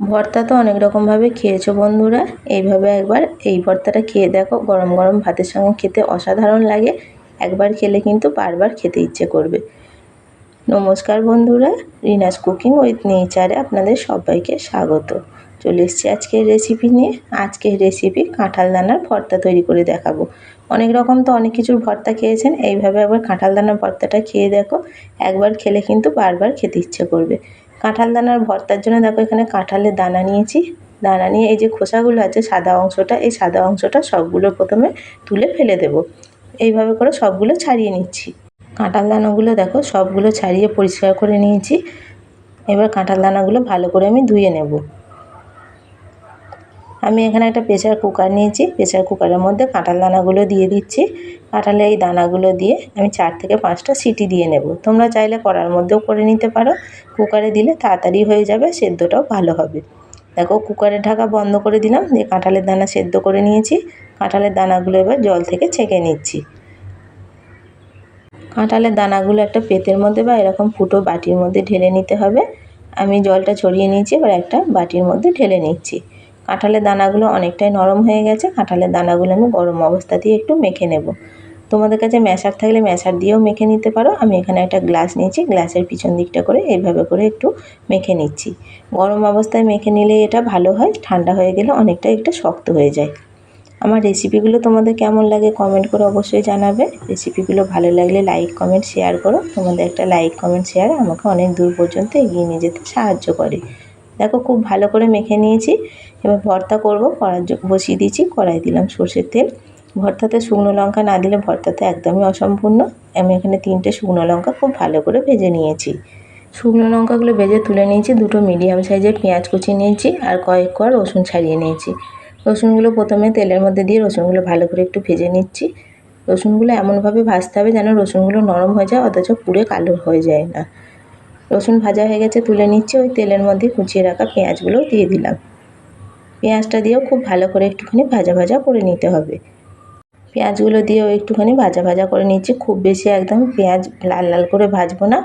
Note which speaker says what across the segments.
Speaker 1: ভর্তা তো অনেক রকমভাবে খেয়েছো বন্ধুরা। এইভাবে একবার এই ভর্তাটা খেয়ে দেখো। গরম গরম ভাতের সঙ্গে খেতে অসাধারণ লাগে। একবার খেলে কিন্তু বারবার খেতে ইচ্ছে করবে। নমস্কার বন্ধুরা, রিনাস কুকিং উইথ নেচারে আপনাদের সবাইকে স্বাগত। চলে এসছি আজকের রেসিপি নিয়ে। আজকের রেসিপি কাঁঠাল দানার ভর্তা তৈরি করে দেখাবো। অনেক রকম তো অনেক কিছুর ভর্তা খেয়েছেন। এইভাবে একবার কাঁঠাল দানার ভর্তাটা খেয়ে দেখো। একবার খেলে কিন্তু বারবার খেতে ইচ্ছে করবে। কাঁঠাল দানার ভর্তার জন্য দেখো এখানে কাঁঠালের দানা নিয়েছি। দানা নিয়ে এই যে খোসাগুলো আছে সাদা অংশটা, এই সাদা অংশটা সবগুলো প্রথমে তুলে ফেলে দেব। এইভাবে করে সবগুলো ছাড়িয়ে নিচ্ছি। কাঁঠাল দানাগুলো দেখো সবগুলো ছাড়িয়ে পরিষ্কার করে নিয়েছি। এবার কাঁঠাল দানাগুলো ভালো করে আমি ধুয়ে নেব। আমি এখানে একটা প্রেশার কুকার নিয়েছি। প্রেশার কুকারের মধ্যে কাঁঠাল দানাগুলো দিয়ে দিচ্ছি। কাঁঠালে এই দানাগুলো দিয়ে আমি চার থেকে পাঁচটা সিটি দিয়ে নেব। তোমরা চাইলে কড়ার মধ্যেও করে নিতে পারো। কুকারে দিলে তাড়াতাড়ি হয়ে যাবে, সেদ্ধটাও ভালো হবে। দেখো কুকারের ঢাকা বন্ধ করে দিলাম, দিয়ে কাঁঠালের দানা সেদ্ধ করে নিয়েছি। কাঁঠালের দানাগুলো এবার জল থেকে ছেঁকে নিচ্ছি। কাঁঠালের দানাগুলো একটা পেতের মধ্যে বা এরকম ফুটো বাটির মধ্যে ঢেলে নিতে হবে। আমি জলটা ছড়িয়ে নিয়েছি, এবার একটা বাটির মধ্যে ঢেলে নিচ্ছি। কাঁঠালের দানাগুলো অনেকটাই নরম হয়ে গেছে, কাঁঠালের দানাগুলো আমি গরম অবস্থাতেই একটু মেখে নেব। তোমাদের কাছে ম্যাশার থাকলে ম্যাশার দিয়েও মেখে নিতে পারো। আমি এখানে একটা গ্লাস নিয়েছি, গ্লাসের পিছন দিকটা করে এইভাবে করে একটু মেখে নিচ্ছি। গরম অবস্থায় মেখে নিলে এটা ভালো হয়, ঠান্ডা হয়ে গেলে অনেকটা একটু শক্ত হয়ে যায়। আমার রেসিপিগুলো তোমাদের কেমন লাগে কমেন্ট করে অবশ্যই জানাবে। রেসিপিগুলো ভালো লাগলে লাইক, কমেন্ট, শেয়ার করো। তোমাদের একটা লাইক, কমেন্ট, শেয়ার আমাকে অনেক দূর পর্যন্ত এগিয়ে নিয়ে যেতে সাহায্য করে। দেখো খুব ভালো করে মেখে নিয়েছি। এবার ভর্তা করব কড়ার বসিয়ে দিয়েছি, কড়াই দিলাম সর্ষের তেল। ভর্তাতে শুকনো লঙ্কা না দিলে ভর্তাতে একদমই অসম্পূর্ণ। আমি এখানে তিনটে শুকনো লঙ্কা খুব ভালো করে ভেজে নিয়েছি। শুকনো লঙ্কাগুলো ভেজে তুলে নিয়েছি, দুটো মিডিয়াম সাইজের পেঁয়াজ কুচি নিয়েছি আর কয়েক কর রসুন ছাড়িয়ে নিয়েছি। রসুনগুলো প্রথমে তেলের মধ্যে দিয়ে রসুনগুলো ভালো করে একটু ভেজে নিচ্ছি। রসুনগুলো এমনভাবে ভাজতে হবে যেন রসুনগুলো নরম হয়ে যায়, অথচ পুড়ে কালো হয়ে যায় না। রসুন ভাজা হয়ে গেছে, তুলে নিচ্ছি, ওই তেলের মধ্যে কুচিয়ে রাখা পেঁয়াজগুলোও দিয়ে দিলাম। পেঁয়াজটা দিয়েও খুব ভালো করে একটুখানি ভাজা ভাজা করে নিতে হবে। পেঁয়াজগুলো দিয়েও একটুখানি ভাজা ভাজা করে নিচ্ছি, খুব বেশি একদম পেঁয়াজ লাল লাল করে ভাজবো না।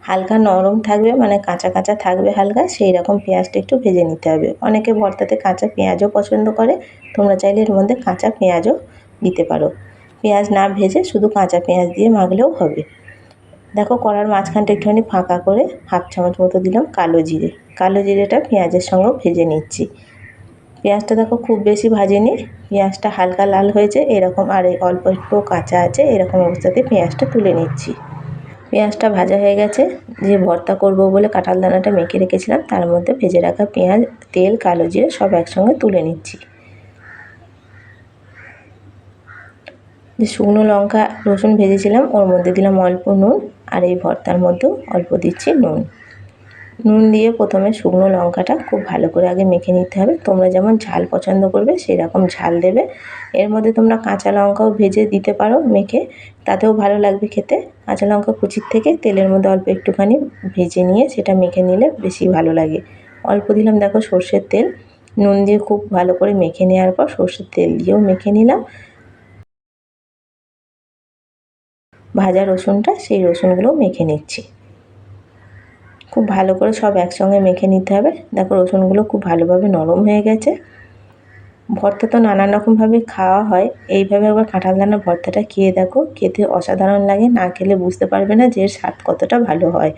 Speaker 1: হালকা নরম থাকবে মানে কাঁচা কাঁচা থাকবে হালকা, সেই রকম পেঁয়াজটা একটু ভেজে নিতে হবে। অনেকে ভর্তাতে কাঁচা পেঁয়াজও পছন্দ করে, তোমরা চাইলে এর মধ্যে কাঁচা পেঁয়াজও দিতে পারো। পেঁয়াজ না ভেজে শুধু কাঁচা পেঁয়াজ দিয়ে মাখলেও হবে। দেখো কড়ার মাঝখানটা একটুখানি ফাঁকা করে হাফ চামচ মতো দিলাম কালো জিরে। কালো জিরেটা পেঁয়াজের সঙ্গেও ভেজে নিচ্ছি। পেঁয়াজটা দেখো খুব বেশি ভাজিনি, পেঁয়াজটা হালকা লাল হয়েছে, এরকম আর এই অল্প একটু কাঁচা আছে, এরকম অবস্থাতে পেঁয়াজটা তুলে নিচ্ছি। পেঁয়াজটা ভাজা হয়ে গেছে, যে ভর্তা করব বলে কাঁঠাল দানাটা মেখে রেখেছিলাম, তার মধ্যে ভেজে রাখা পেঁয়াজ, তেল, কালো জিরে সব একসঙ্গে তুলে নিচ্ছি। যে শুকনো লঙ্কা, রসুন ভেজেছিলাম, ওর মধ্যে দিলাম অল্প নুন আর এই ভর্তার মধ্যেও অল্প দিচ্ছি নুন। নুন দিয়ে প্রথমে শুকনো লঙ্কাটা খুব ভালো করে আগে মেখে নিতে হবে। তোমরা যেমন ঝাল পছন্দ করবে সেই রকম ঝাল দেবে। এর মধ্যে তোমরা কাঁচা লঙ্কাও ভেজে দিতে পারো মেখে, তাতেও ভালো লাগবে খেতে। কাঁচা লঙ্কা কুচির থেকে তেলের মধ্যে অল্প একটুখানি ভেজে নিয়ে সেটা মেখে নিলে বেশি ভালো লাগে। অল্প দিলাম দেখো সর্ষের তেল। নুন দিয়ে খুব ভালো করে মেখে নেওয়ার পর সর্ষের তেল দিয়েও মেখে নিলাম। ভাজা রসুনটা, সেই রসুনগুলোও মেখে নিচ্ছি। খুব ভালো করে সব একসঙ্গে মেখে নিতে হবে। দেখো রসুনগুলো খুব ভালোভাবে নরম হয়ে গেছে। ভর্তা তো নানান রকমভাবে খাওয়া হয়। এইভাবে আবার কাঁঠাল দানার ভর্তাটা খেয়ে দেখো, খেতে অসাধারণ লাগে। না খেলে বুঝতে পারবে না যে এর স্বাদ কতটা ভালো হয়।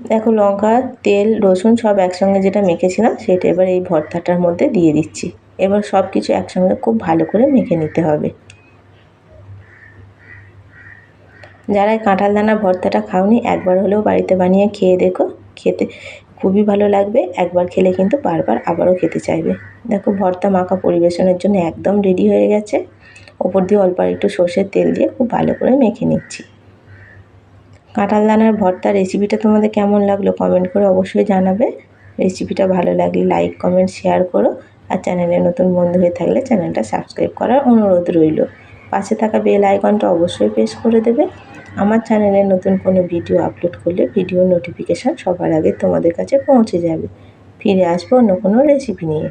Speaker 1: দেখো লঙ্কা, তেল, রসুন সব একসঙ্গে যেটা মেখেছিলাম, সেটা এবার এই ভর্তাটার মধ্যে দিয়ে দিচ্ছি। এবার সব কিছু একসঙ্গে খুব ভালো করে মেখে নিতে হবে। যারা কাঁঠাল দানা ভর্তাটা খাওনি, একবার হলেও বাড়িতে বানিয়ে খেয়ে দেখো। খেতে খুবই ভালো লাগবে। একবার খেলে কিন্তু বারবার আবারও খেতে চাইবে। দেখো, ভর্তা মাখা পরিবেশনের জন্য একদম রেডি হয়ে গেছে। ওপর দিয়ে অল্প একটু সর্ষের তেল দিয়ে খুব ভালো করে মেখে নিচ্ছি। কাঁঠাল দানার ভর্তা রেসিপিটা তোমাদের কেমন লাগল কমেন্ট করে অবশ্যই জানাবে। রেসিপিটা ভালো লাগলে লাইক কমেন্ট শেয়ার করো। আর চ্যানেলে নতুন বন্ধু হয়ে থাকলে চ্যানেলটা সাবস্ক্রাইব করার অনুরোধ রইল। পাশে থাকা বেল আইকনটা অবশ্যই প্রেস করে দেবে। আমার চ্যানেলে নতুন কোনো ভিডিও আপলোড করলে ভিডিও নোটিফিকেশান সবার আগে তোমাদের কাছে পৌঁছে যাবে। ফিরে আসব অন্য কোনো রেসিপি নিয়ে।